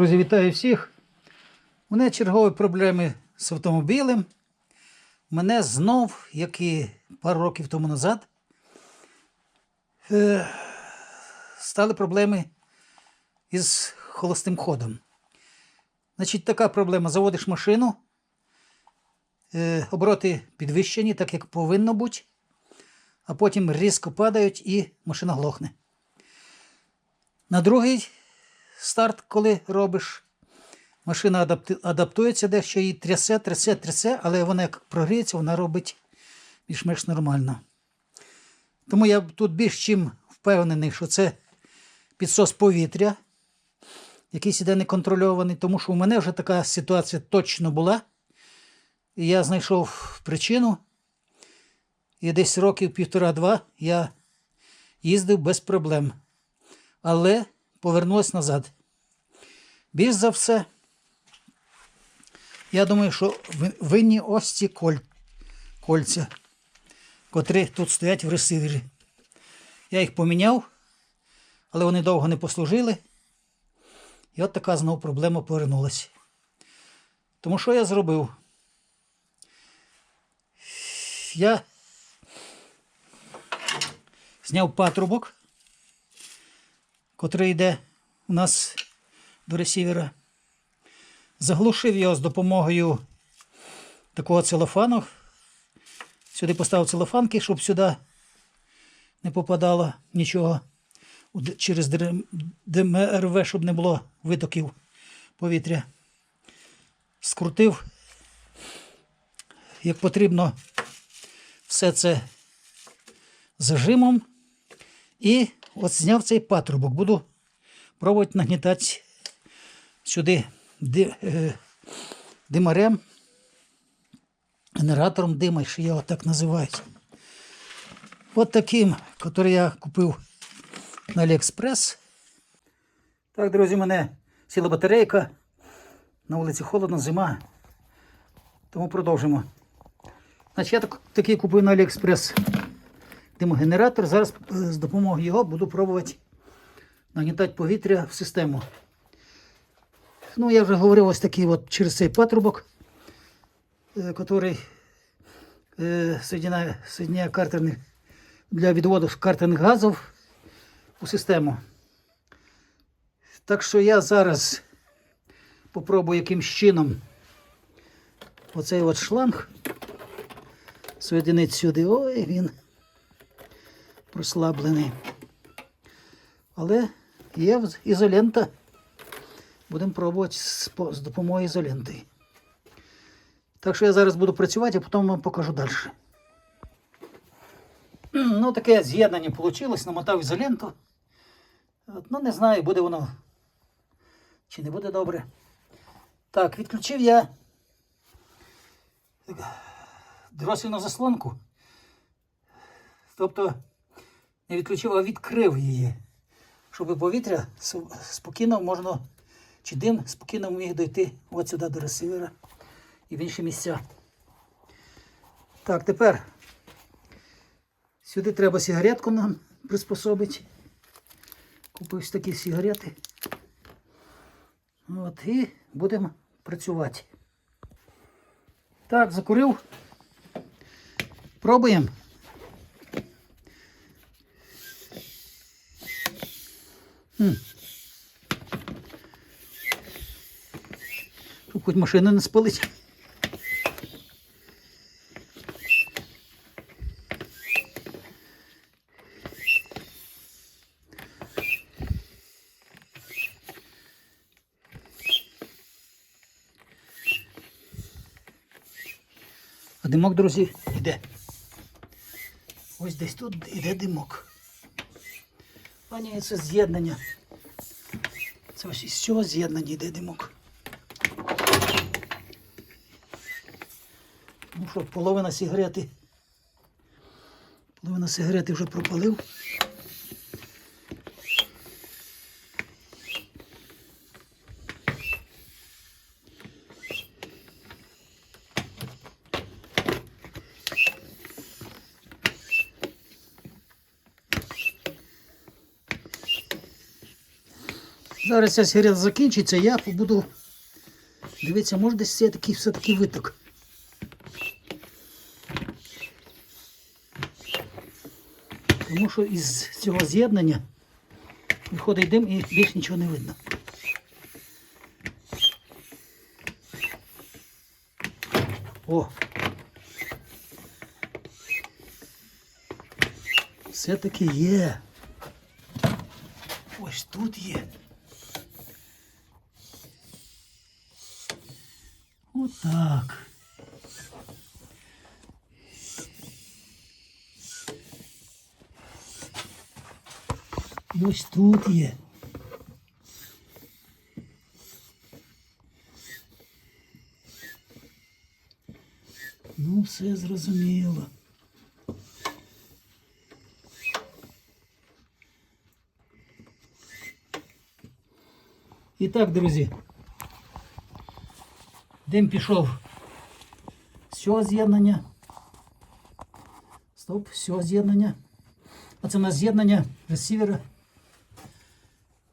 Друзі, вітаю всіх. У мене чергові проблеми з автомобілем. Мене знов, як і пару років тому назад, е, стали проблеми із холостим ходом. Значить, така проблема. Заводиш машину, е, обороти підвищені, так як повинно бути, а потім різко падають і машина глохне. На другий старт, коли робиш, машина адаптується дещо і трясе, трясе, трясе, але вона як прогріється, вона робить більш-менш нормально. Тому я тут більш чим впевнений, що це підсос повітря, якийсь іде неконтрольований, тому що у мене вже така ситуація точно була. І я знайшов причину. І десь років півтора-два я їздив без проблем. Але повернулось назад. Більш за все, я думаю, що винні ось ці коль... кольця, котрі тут стоять в ресивері. Я їх поміняв, але вони довго не послужили. І от така знову проблема повернулася. Тому що я зробив? Я зняв патрубок, котрий йде у нас до ресівера. Заглушив його з допомогою такого целофану. Сюди поставив целофанки, щоб сюди не попадало нічого через ДМРВ, щоб не було витоків повітря. Скрутив, як потрібно, все це зажимом. І от зняв цей патрубок. Буду пробувати нагнітати сюди е, димарем, генератором дима, що його так називають. От таким, який я купив на Аліекспрес. Так, друзі, мене сіла батарейка. На вулиці холодно, зима. Тому продовжимо. Значить, я так, такий купив на Аліекспрес димогенератор. Зараз е, з допомогою його буду пробувати нагнітати повітря в систему. Ну, я вже говорив ось такий от через цей патрубок, е, який е, соєдиняє, соєдиняє для відводу картерних газів у систему. Так що я зараз попробую якимсь чином оцей от шланг соєдинити сюди. Ой, він прослаблений. Але є ізолента. Будемо пробувати з допомогою ізоленти. Так що я зараз буду працювати, а потім вам покажу далі. Ну, таке з'єднання вийшло, намотав ізоленту. Ну, не знаю, буде воно чи не буде добре. Так, відключив я дросільну заслонку. Тобто не відключив, а відкрив її, щоб повітря спокійно можна, чи дим спокійно міг дойти от сюди до ресивера і в інші місця. Так, тепер сюди треба сигаретку нам приспособити. Купив такі сигарети. От, і будемо працювати. Так, закурив. Пробуємо. Щоб хоч машина не спалить. А димок, друзі, іде. Ось десь тут іде димок. А ні, це з'єднання. Це ось із цього з'єднання йде димок. Ну що, половина сигарети. Половина сигарети вже пропалив. Зараз ця серія закінчиться, я буду дивитися, може десь це такий все-таки виток. Тому що із цього з'єднання виходить дим і більш нічого не видно. О! Все-таки є. Ось тут є. Отак. І ось тут є. Ну, все зрозуміло. І так, друзі. Дим пішов з цього з'єднання. Стоп, з цього з'єднання. Оце у нас з'єднання ресівера.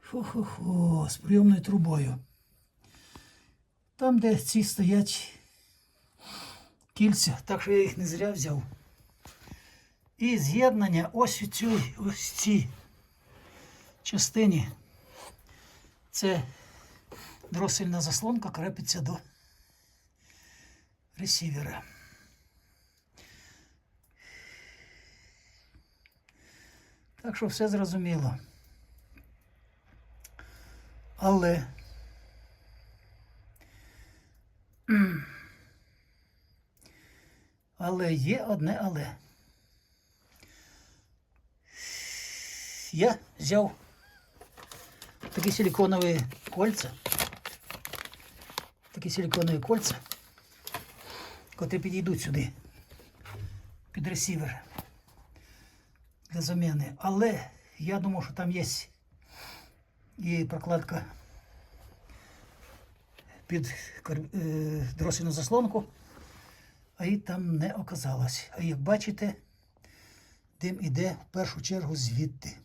Хо-хо-хо, з прийомною трубою. Там, де ці стоять кільця, так що я їх не зря взяв. І з'єднання ось у цій ось цій частині. Це дросельна заслонка крепиться до ресівера. Так що все зрозуміло. Але але є одне але. Я взяв такі силиконові кольця. Такі силиконові кольця, котрі підійдуть сюди під ресівер для заміни. Але я думав, що там є і прокладка під е, заслонку, а її там не оказалось. А як бачите, дим іде в першу чергу звідти.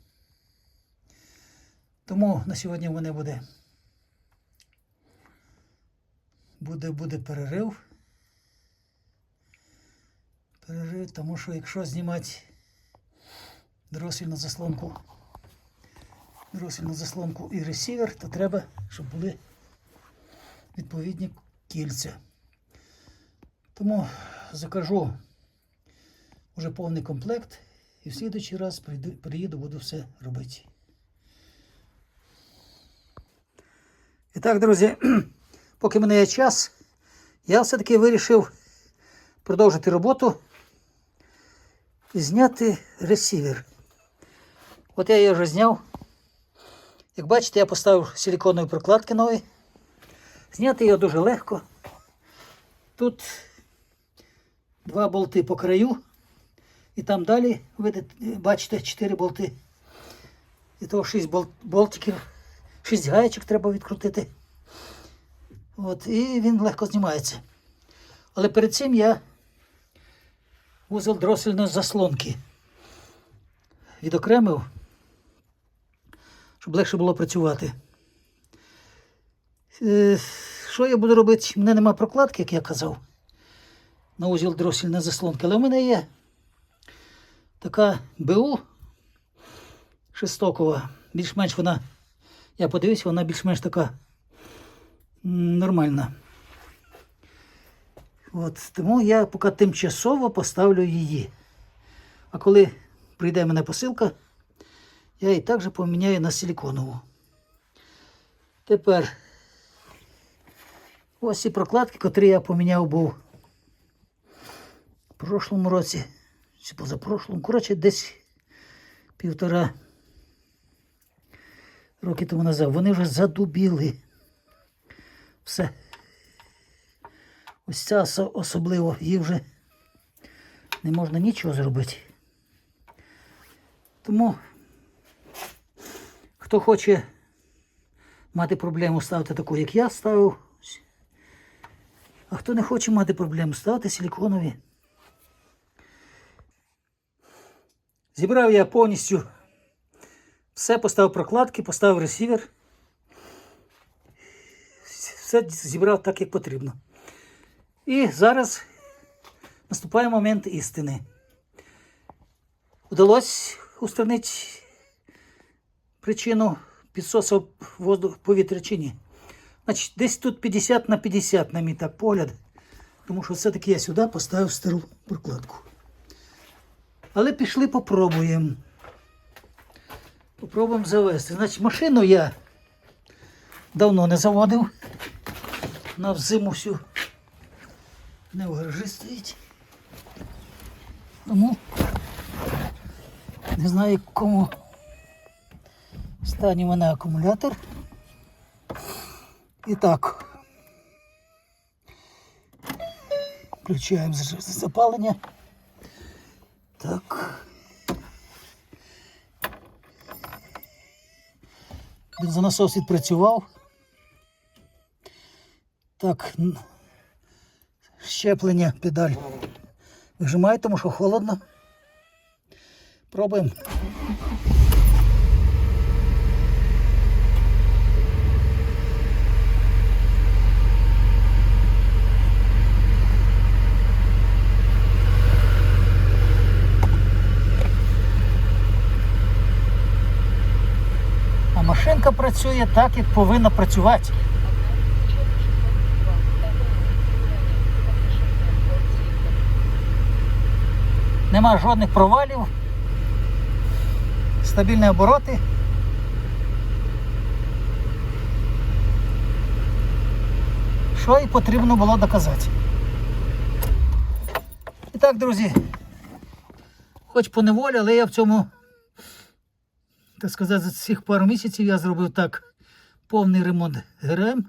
Тому на сьогодні в мене буде, буде, буде перерив. Перерив, тому що якщо знімати дросельну заслонку, дросельну заслонку і ресівер, то треба, щоб були відповідні кільця. Тому закажу вже повний комплект і в слідуючий раз приїду, буду все робити. І так, друзі, поки мене є час, я все-таки вирішив продовжити роботу зняти ресівер. От я її вже зняв. Як бачите, я поставив силиконові прокладки нові. Зняти його дуже легко. Тут два болти по краю. І там далі, бачите, 4 болти. І того 6 бол- болтиків, 6 гаєчок треба відкрутити. От, і він легко знімається. Але перед цим я вузол дросельної заслонки відокремив, щоб легше було працювати. Е, Що я буду робити? У мене нема прокладки, як я казав, на узіл дросільної заслонки, але в мене є така БУ шестокова. Більш-менш вона, я подивився, вона більш-менш така нормальна. От, тому я поки тимчасово поставлю її. А коли прийде мене посилка, я її також поміняю на силиконову. Тепер ось ці прокладки, котрі я поміняв був в прошлому році, чи позапрошлому. Коротше, десь півтора роки тому назад. Вони вже задубіли. Все. Ось ця особливо, її вже не можна нічого зробити. Тому, хто хоче мати проблему, ставте таку, як я ставив. А хто не хоче мати проблему, ставте силиконові. Зібрав я повністю все, поставив прокладки, поставив ресівер. все зібрав так, як потрібно. І зараз наступає момент істини. Удалось устранити причину підсосу повітря чи ні. Значить, десь тут 50 на 50, на мій так погляд. Тому що все-таки я сюди поставив стару прокладку. Але пішли попробуємо. Попробуємо завести. Значить, машину я давно не заводив. На взиму всю не в гаражі стоїть. Тому не знаю, в якому стані в мене акумулятор. І так. Включаємо з- з- запалення. Так. Бензонасос відпрацював. Так. Щеплення педаль. Вижимаю, тому що холодно. Пробуємо. А машинка працює так, як повинна працювати. Нема жодних провалів. Стабільні обороти. Що і потрібно було доказати. І так, друзі, хоч по неволі, але я в цьому так сказати, за цих пару місяців я зробив так повний ремонт ГРМ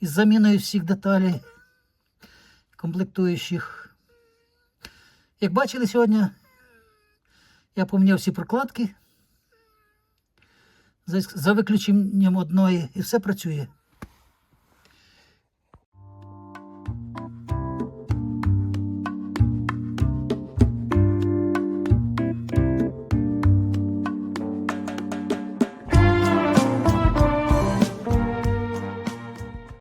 із заміною всіх деталей, комплектуючих. Як бачили сьогодні, я поміняв всі прокладки за, виключенням одної і все працює.